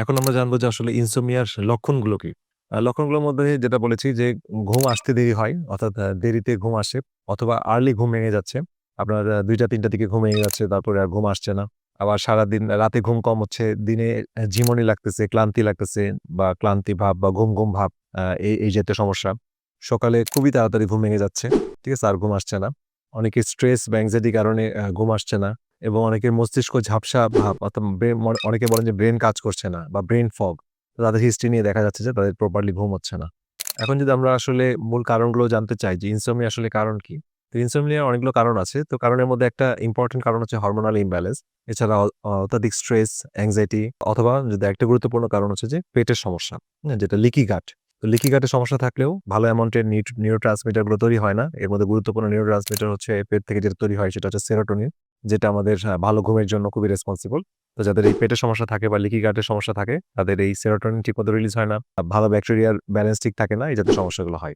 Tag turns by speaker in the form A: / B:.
A: এখন আমরা জানব যে আসলে ইনসোমনিয়ার লক্ষণগুলো কি? লক্ষণগুলোর মধ্যে যেটা বলেছি যে ঘুম আসতে দেরি হয়। অর্থাৎ দেরিতে ঘুম আসে অথবা আর্লি ঘুম ভেঙে যাচ্ছে। আপনার দুইটা ২টা-৩টার দিকে ঘুম ভেঙে যাচ্ছে, তারপরে আর ঘুম আসছে না। আবার সারাদিন রাতে ঘুম কম হচ্ছে, দিনে ঝিমুনি লাগতেছে, ক্লান্তি লাগতেছে বা ক্লান্তি ভাব বা ঘুম, ঘুম ভাব এই, এই জাতীয় সমস্যা। সকালে খুবই তাড়াতাড়ি ঘুম ভেঙে যাচ্ছে। ঠিক আছে? আর ঘুম আসছে না। অনেকের স্ট্রেস বা এনক্সাইটির কারণে ঘুম আসছে না এবং অনেকের মস্তিষ্ক ঝাপসা ভাব অর্থাৎ অনেকে বলেন যে ব্রেন কাজ করছে না বা ব্রেন ফগ। তাদের হিস্ট্রি নিয়ে দেখা যাচ্ছে যে তাদের প্রপারলি ঘুম হচ্ছে না। এখন যদি আমরা আসলে মূল কারণগুলো জানতে চাই যে ইনসোমনিয়া আসলে কারণ কি? তো ইনসোমনিয়ার অনেকগুলো কারণ আছে। তো কারণের মধ্যে একটা ইম্পোর্টেন্ট কারণ হচ্ছে হরমোনাল ইমব্যালেন্স। এছাড়া অত্যাধিক স্ট্রেস, এনক্সাইটি অথবা যদি একটা গুরুত্বপূর্ণ কারণ হচ্ছে যে পেটের সমস্যা। হ্যাঁ? যেটা লিকি গাট। তো লিকি গাটের সমস্যা থাকলেও ভালো অ্যামাউন্টের নিউট নিউরোট্রান্সমিটারগুলো তৈরি হয় না। এর মধ্যে গুরুত্বপূর্ণ নিউরোট্রান্সমিটার হচ্ছে পেট থেকে যেটা তৈরি হয় সেটা হচ্ছে সেরোটোনিন। যেটা আমাদের ভালো ঘুমের জন্য খুবই রেসপন্সিবল। তো যাদের এই পেটের সমস্যা থাকে বা লিকি গার্ডের সমস্যা থাকে, তাদের এই সেরোটোনিন ঠিকমতো রিলিজ হয় না। ভালো ব্যাকটেরিয়ার ব্যালেন্স ঠিক থাকে না। এই জাতীয় সমস্যাগুলো হয়।